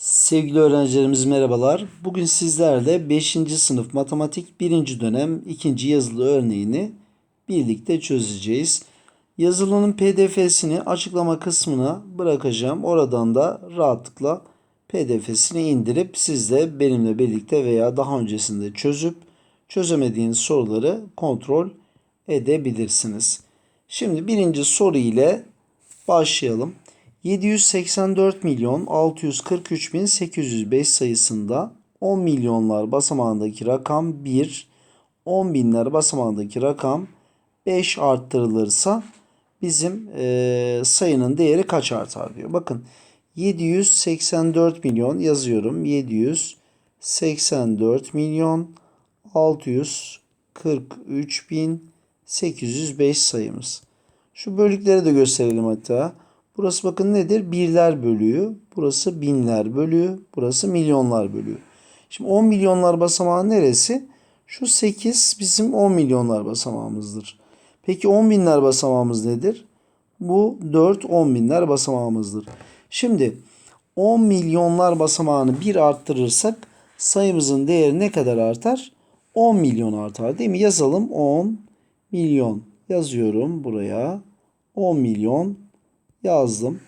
Sevgili öğrencilerimiz merhabalar. Bugün sizlerle 5. sınıf matematik 1. dönem 2. yazılı örneğini birlikte çözeceğiz. Yazılının pdf'sini açıklama kısmına bırakacağım. Oradan da rahatlıkla pdf'sini indirip siz de benimle birlikte veya daha öncesinde çözüp çözemediğiniz soruları kontrol edebilirsiniz. Şimdi birinci soru ile başlayalım. 784 milyon 643 bin 805 sayısında 10 milyonlar basamağındaki rakam 1, 10 binler basamağındaki rakam 5 arttırılırsa bizim e, sayının değeri kaç artar diyor. Bakın 784 milyon yazıyorum. 784 milyon 643 bin 805 sayımız. Şu bölükleri de gösterelim hatta. Burası bakın nedir? Birler bölüğü. Burası binler bölüğü. Burası milyonlar bölüğü. Şimdi 10 milyonlar basamağı neresi? Şu 8 bizim 10 milyonlar basamağımızdır. Peki 10 binler basamağımız nedir? Bu 4 10 binler basamağımızdır. Şimdi 10 milyonlar basamağını bir arttırırsak sayımızın değeri ne kadar artar? 10 milyon artar değil mi? Yazalım 10 milyon. Yazıyorum buraya. 10 milyon yazdım.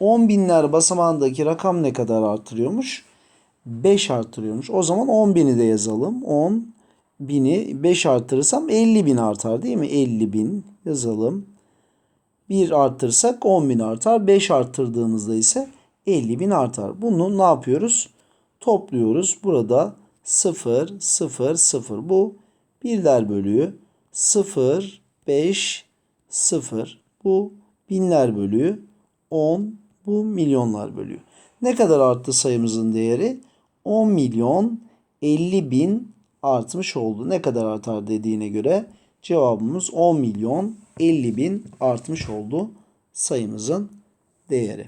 10 binler basamağındaki rakam ne kadar artırıyormuş? 5 artırıyormuş. O zaman 10 bini de yazalım. 10 bini 5 artırırsam 50 bin artar değil mi? 50 bin yazalım. 1 arttırsak 10 bin artar. 5 arttırdığımızda ise 50 bin artar. Bunu ne yapıyoruz? Topluyoruz. Burada 0, 0, 0. Bu birler bölüğü. 0, 5, 0. Bu binler bölüğü 10 bu milyonlar bölüğü. Ne kadar arttı sayımızın değeri? 10 milyon 50 bin artmış oldu. Ne kadar artar dediğine göre cevabımız 10 milyon 50 bin artmış oldu sayımızın değeri.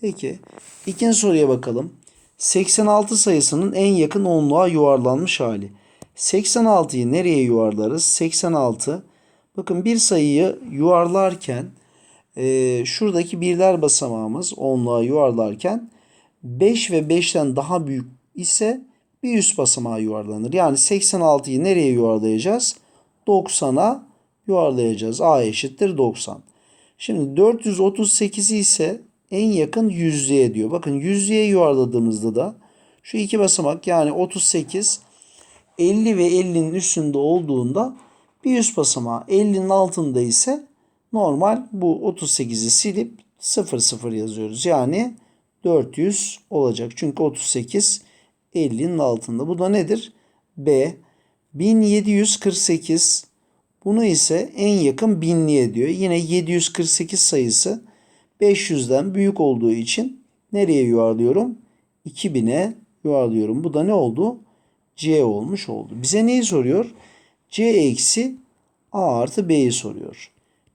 Peki ikinci soruya bakalım. 86 sayısının en yakın onluğa yuvarlanmış hali. 86'yı nereye yuvarlarız? 86 bakın bir sayıyı yuvarlarken e, şuradaki birler basamağımız onluğa yuvarlarken 5 ve 5'ten daha büyük ise bir üst basamağa yuvarlanır. Yani 86'yı nereye yuvarlayacağız? 90'a yuvarlayacağız. A eşittir 90. Şimdi 438'i ise en yakın yüzlüğe diyor. Bakın yüzlüğe yuvarladığımızda da şu iki basamak yani 38 50 ve 50'nin üstünde olduğunda bir üst basamağı 50'nin altında ise normal bu 38'i silip 00 yazıyoruz. Yani 400 olacak. Çünkü 38 50'nin altında. Bu da nedir? B 1748 bunu ise en yakın binliğe diyor. Yine 748 sayısı 500'den büyük olduğu için nereye yuvarlıyorum? 2000'e yuvarlıyorum. Bu da ne oldu? C olmuş oldu. Bize neyi soruyor? C eksi A artı B'yi soruyor.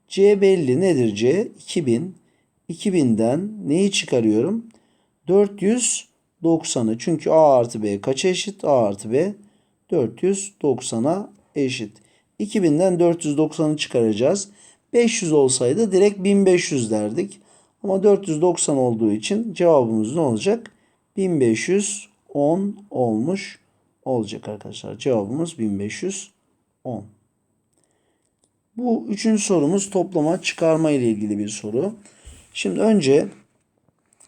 C belli nedir C? 2000. 2000'den neyi çıkarıyorum? 490'ı. Çünkü A artı B kaça eşit? A artı B 490'a eşit. 2000'den 490'ı çıkaracağız. 500 olsaydı direkt 1500 derdik. Ama 490 olduğu için cevabımız ne olacak? 1510 olmuş olacak arkadaşlar. Cevabımız 1510. Bu üçüncü sorumuz toplama çıkarma ile ilgili bir soru. Şimdi önce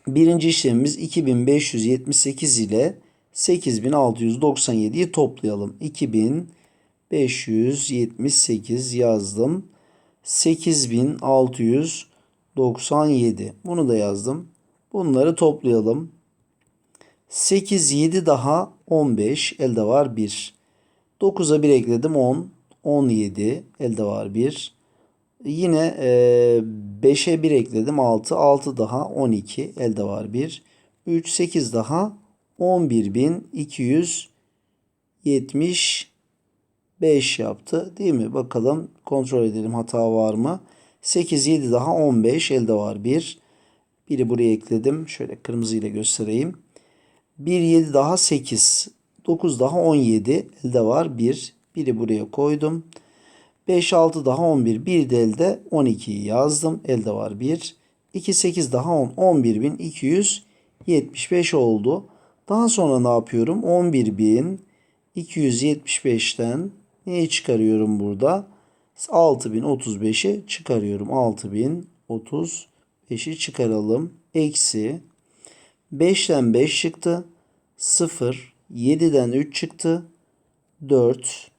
birinci işlemimiz 2578 ile 8697'yi toplayalım. 2578 yazdım. 8697 bunu da yazdım. Bunları toplayalım. 8 7 daha 15 elde var 1. 9'a 1 ekledim 10. 17 elde var 1. Yine e, 5'e 1 ekledim 6. 6 daha 12 elde var 1. 3 8 daha 11.275 yaptı. Değil mi? Bakalım kontrol edelim hata var mı? 8 7 daha 15 elde var 1. Biri buraya ekledim. Şöyle kırmızı ile göstereyim. 1 7 daha 8. 9 daha 17 elde var 1. Biri buraya koydum. 5 6 daha 11. Bir de elde 12'yi yazdım. Elde var 1. 2 8 daha 10. 11.275 75 oldu. Daha sonra ne yapıyorum? 11.275'ten neyi çıkarıyorum burada? 6035'i çıkarıyorum. 6035'i çıkaralım. Eksi 5'ten 5 çıktı. 0. 7'den 3 çıktı. 4.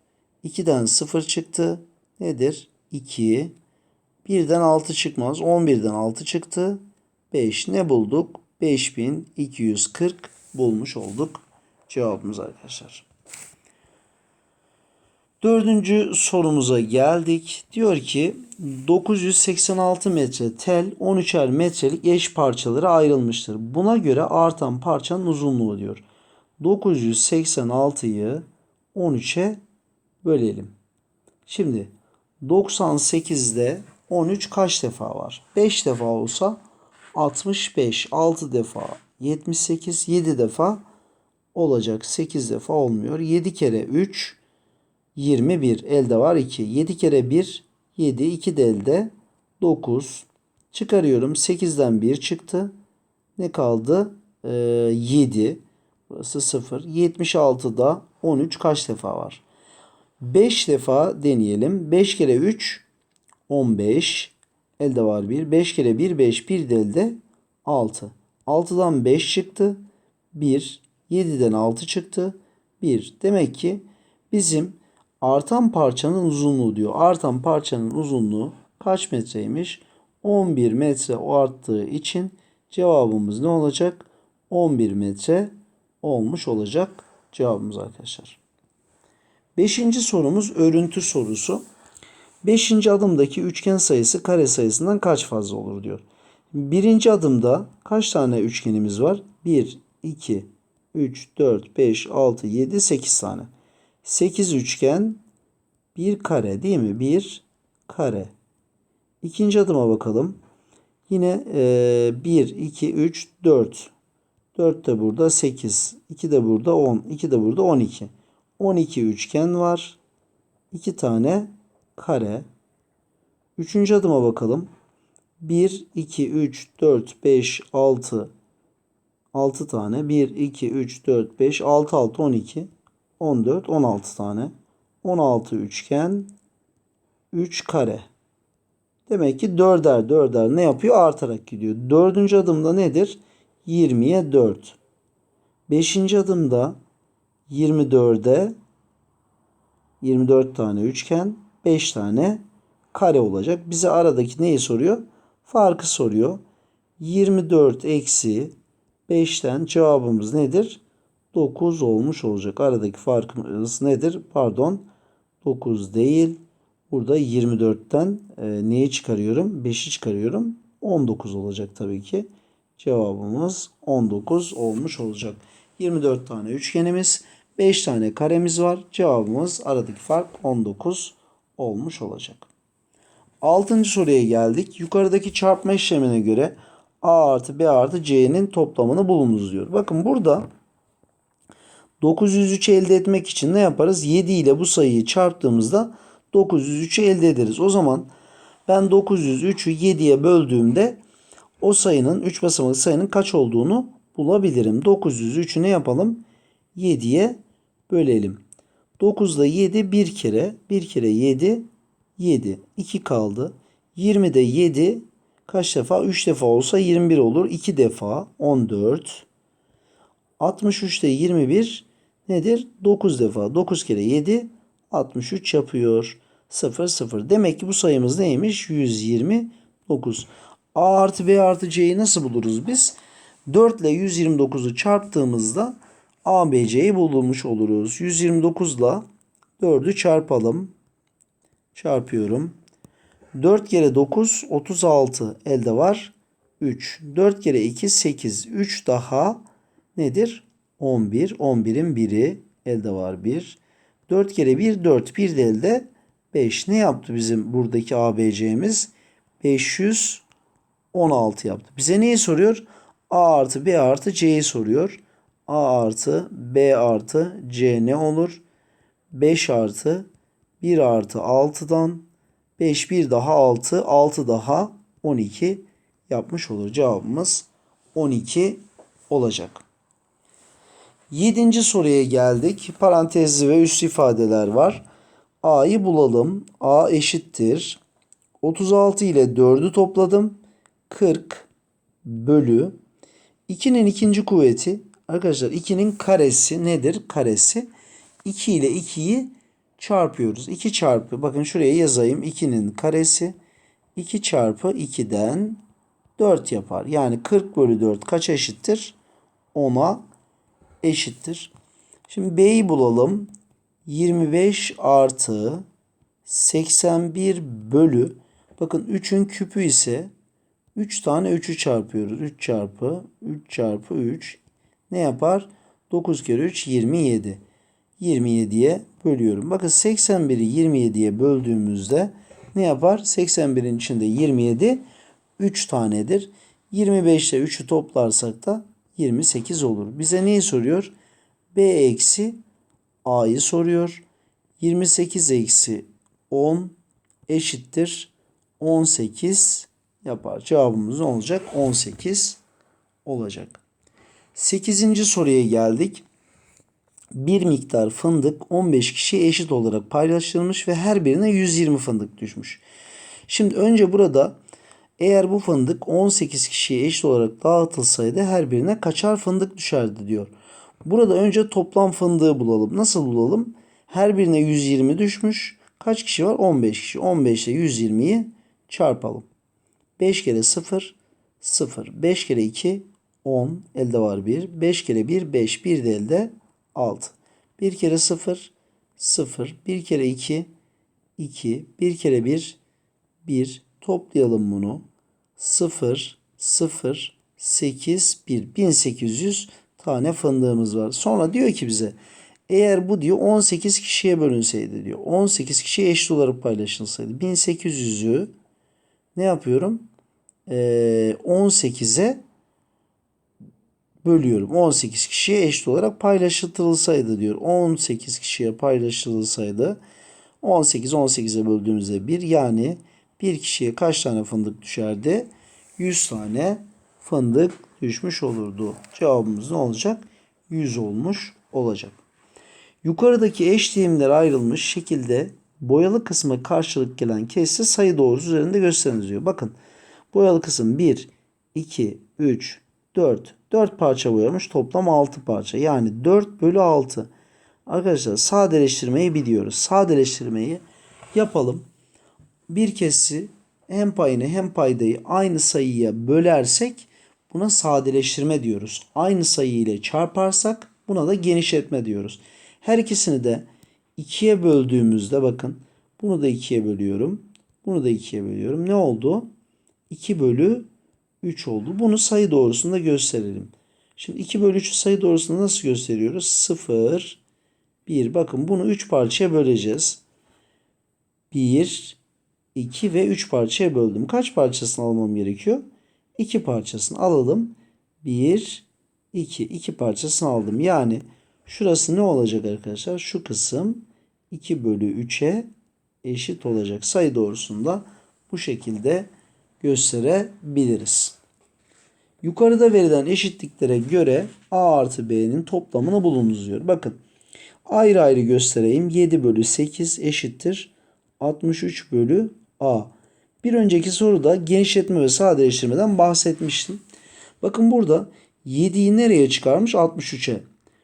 2'den 0 çıktı. Nedir? 2. 1'den 6 çıkmaz. 11'den 6 çıktı. 5. Ne bulduk? 5240 bulmuş olduk. Cevabımız arkadaşlar. Dördüncü sorumuza geldik. Diyor ki 986 metre tel 13'er metrelik eş parçalara ayrılmıştır. Buna göre artan parçanın uzunluğu diyor. 986'yı 13'e bölelim. Şimdi 98'de 13 kaç defa var? 5 defa olsa 65, 6 defa 78, 7 defa olacak. 8 defa olmuyor. 7 kere 3 21 elde var 2. 7 kere 1 7 2 de elde 9. Çıkarıyorum 8'den 1 çıktı. Ne kaldı? Ee, 7. Burası 0. 76'da 13 kaç defa var? 5 defa deneyelim. 5 kere 3 15. Elde var 1. 5 kere 1 5. 1 de elde 6. 6'dan 5 çıktı. 1. 7'den 6 çıktı. 1. Demek ki bizim artan parçanın uzunluğu diyor. Artan parçanın uzunluğu kaç metreymiş? 11 metre arttığı için cevabımız ne olacak? 11 metre olmuş olacak cevabımız arkadaşlar. Beşinci sorumuz örüntü sorusu. Beşinci adımdaki üçgen sayısı kare sayısından kaç fazla olur diyor. Birinci adımda kaç tane üçgenimiz var? 1, 2, 3, 4, 5, 6, 7, 8 tane. 8 üçgen bir kare değil mi? Bir kare. İkinci adıma bakalım. Yine e, 1, 2, 3, 4. 4 de burada 8. 2 de burada 10. 2 de burada 12. 12 üçgen var. 2 tane kare. Üçüncü adıma bakalım. 1, 2, 3, 4, 5, 6. 6 tane. 1, 2, 3, 4, 5, 6, 6, 12. 14, 16 tane. 16 üçgen. 3 kare. Demek ki dörder dörder ne yapıyor? Artarak gidiyor. Dördüncü adımda nedir? 20'ye 4. Beşinci adımda 24'e 24 tane üçgen 5 tane kare olacak. Bize aradaki neyi soruyor? Farkı soruyor. 24 eksi 5'ten cevabımız nedir? 9 olmuş olacak. Aradaki farkımız nedir? Pardon 9 değil. Burada 24'ten e, neyi çıkarıyorum? 5'i çıkarıyorum. 19 olacak tabii ki. Cevabımız 19 olmuş olacak. 24 tane üçgenimiz, 5 tane karemiz var. Cevabımız aradaki fark 19 olmuş olacak. Altıncı soruya geldik. Yukarıdaki çarpma işlemine göre A artı B artı C'nin toplamını bulunuz diyor. Bakın burada 903 elde etmek için ne yaparız? 7 ile bu sayıyı çarptığımızda 903'ü elde ederiz. O zaman ben 903'ü 7'ye böldüğümde o sayının 3 basamaklı sayının kaç olduğunu bulabilirim. 903'ü ne yapalım? 7'ye bölelim. 9'da 7 bir kere. Bir kere 7 7. 2 kaldı. 20'de 7 kaç defa? 3 defa olsa 21 olur. 2 defa 14. 63'te 21 nedir? 9 defa. 9 kere 7 63 yapıyor. 0 0. Demek ki bu sayımız neymiş? 129. A artı B artı C'yi nasıl buluruz biz? 4 ile 129'u çarptığımızda A, B, C'yi bulmuş oluruz. 129 ile 4'ü çarpalım. Çarpıyorum. 4 kere 9 36 elde var. 3. 4 kere 2 8. 3 daha nedir? 11. 11'in biri elde var 1. 4 kere 1 4. 1 de elde 5. Ne yaptı bizim buradaki ABC'miz? 516 yaptı. Bize neyi soruyor? A artı B artı C'yi soruyor. A artı B artı C ne olur? 5 artı 1 artı 6'dan 5 bir daha 6 6 daha 12 yapmış olur. Cevabımız 12 olacak. Yedinci soruya geldik. Parantezli ve üst ifadeler var. A'yı bulalım. A eşittir. 36 ile 4'ü topladım. 40 bölü 2'nin ikinci kuvveti arkadaşlar 2'nin karesi nedir? Karesi 2 ile 2'yi çarpıyoruz. 2 çarpı bakın şuraya yazayım. 2'nin karesi 2 çarpı 2'den 4 yapar. Yani 40 bölü 4 kaç eşittir? 10'a eşittir. Şimdi B'yi bulalım. 25 artı 81 bölü bakın 3'ün küpü ise 3 tane 3'ü çarpıyoruz. 3 çarpı 3 çarpı 3 ne yapar? 9 kere 3 27. 27'ye bölüyorum. Bakın 81'i 27'ye böldüğümüzde ne yapar? 81'in içinde 27 3 tanedir. 25 ile 3'ü toplarsak da 28 olur. Bize neyi soruyor? B eksi A'yı soruyor. 28 eksi 10 eşittir 18 yapar. Cevabımız ne olacak? 18 olacak. 8. soruya geldik. Bir miktar fındık 15 kişiye eşit olarak paylaşılmış ve her birine 120 fındık düşmüş. Şimdi önce burada eğer bu fındık 18 kişiye eşit olarak dağıtılsaydı her birine kaçar fındık düşerdi diyor. Burada önce toplam fındığı bulalım. Nasıl bulalım? Her birine 120 düşmüş. Kaç kişi var? 15 kişi. 15 ile 120'yi çarpalım. 5 kere 0 0. 5 kere 2 10. Elde var 1. 5 kere 1 5. 1 de elde 6. 1 kere 0 0. 1 kere 2 2. 1 kere 1 1. Toplayalım bunu. 0 0 8 1. 1800 tane fındığımız var. Sonra diyor ki bize eğer bu diyor 18 kişiye bölünseydi diyor. 18 kişiye eşit olarak paylaşılsaydı. 1800'ü ne yapıyorum? Ee, 18'e bölüyorum. 18 kişiye eşit olarak paylaşılsaydı diyor. 18 kişiye paylaşılsaydı 18 18'e böldüğümüzde 1 yani bir kişiye kaç tane fındık düşerdi? 100 tane fındık düşmüş olurdu. Cevabımız ne olacak? 100 olmuş olacak. Yukarıdaki eşliğimler ayrılmış şekilde boyalı kısma karşılık gelen kesri sayı doğrusu üzerinde gösteriniz diyor. Bakın boyalı kısım 1, 2, 3, 4. 4 parça boyamış toplam 6 parça. Yani 4 bölü 6. Arkadaşlar sadeleştirmeyi biliyoruz. Sadeleştirmeyi yapalım. Bir kesi hem payını hem paydayı aynı sayıya bölersek buna sadeleştirme diyoruz. Aynı sayı ile çarparsak buna da genişletme diyoruz. Her ikisini de 2'ye böldüğümüzde bakın bunu da 2'ye bölüyorum. Bunu da 2'ye bölüyorum. Ne oldu? 2 bölü 3 oldu. Bunu sayı doğrusunda gösterelim. Şimdi 2 bölü 3'ü sayı doğrusunda nasıl gösteriyoruz? 0, 1. Bakın bunu 3 parçaya böleceğiz. 1, 2 ve 3 parçaya böldüm. Kaç parçasını almam gerekiyor? 2 parçasını alalım. 1, 2. 2 parçasını aldım. Yani şurası ne olacak arkadaşlar? Şu kısım 2 bölü 3'e eşit olacak. Sayı doğrusunda bu şekilde gösterebiliriz. Yukarıda verilen eşitliklere göre A artı B'nin toplamını bulunuz diyor. Bakın ayrı ayrı göstereyim. 7 bölü 8 eşittir 63 bölü A. Bir önceki soruda genişletme ve sadeleştirmeden bahsetmiştim. Bakın burada 7'yi nereye çıkarmış? 63'e.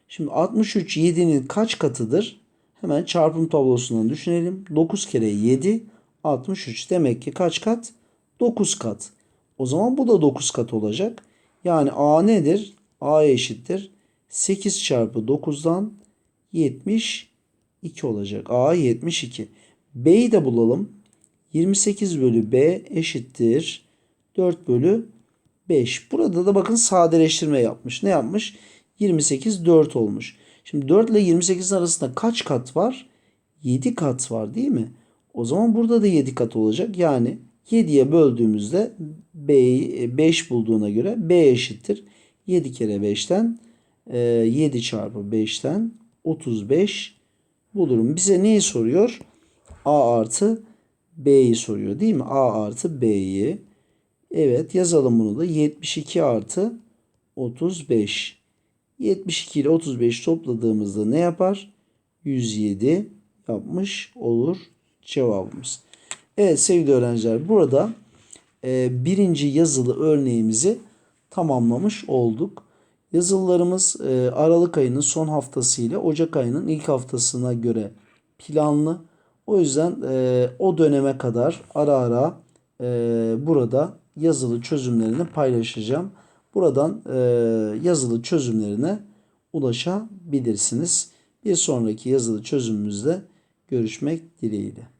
Şimdi 63 7'nin kaç katıdır? Hemen çarpım tablosundan düşünelim. 9 kere 7 63. Demek ki kaç kat? 9 kat. O zaman bu da 9 kat olacak. Yani A nedir? A eşittir. 8 çarpı 9'dan 72 olacak. A 72. B'yi de bulalım. 28 bölü B eşittir. 4 bölü 5. Burada da bakın sadeleştirme yapmış. Ne yapmış? 28 4 olmuş. Şimdi 4 ile 28'in arasında kaç kat var? 7 kat var değil mi? O zaman burada da 7 kat olacak. Yani 7'ye böldüğümüzde B'yi 5 bulduğuna göre B eşittir. 7 kere 5'ten 7 çarpı 5'ten 35 bulurum. Bize neyi soruyor? A artı B'yi soruyor değil mi? A artı B'yi. Evet yazalım bunu da. 72 artı 35. 72 ile 35 topladığımızda ne yapar? 107 yapmış olur cevabımız. Evet sevgili öğrenciler burada e, birinci yazılı örneğimizi tamamlamış olduk. Yazılılarımız e, Aralık ayının son haftası ile Ocak ayının ilk haftasına göre planlı. O yüzden e, o döneme kadar ara ara e, burada yazılı çözümlerini paylaşacağım. Buradan e, yazılı çözümlerine ulaşabilirsiniz. Bir sonraki yazılı çözümümüzde görüşmek dileğiyle.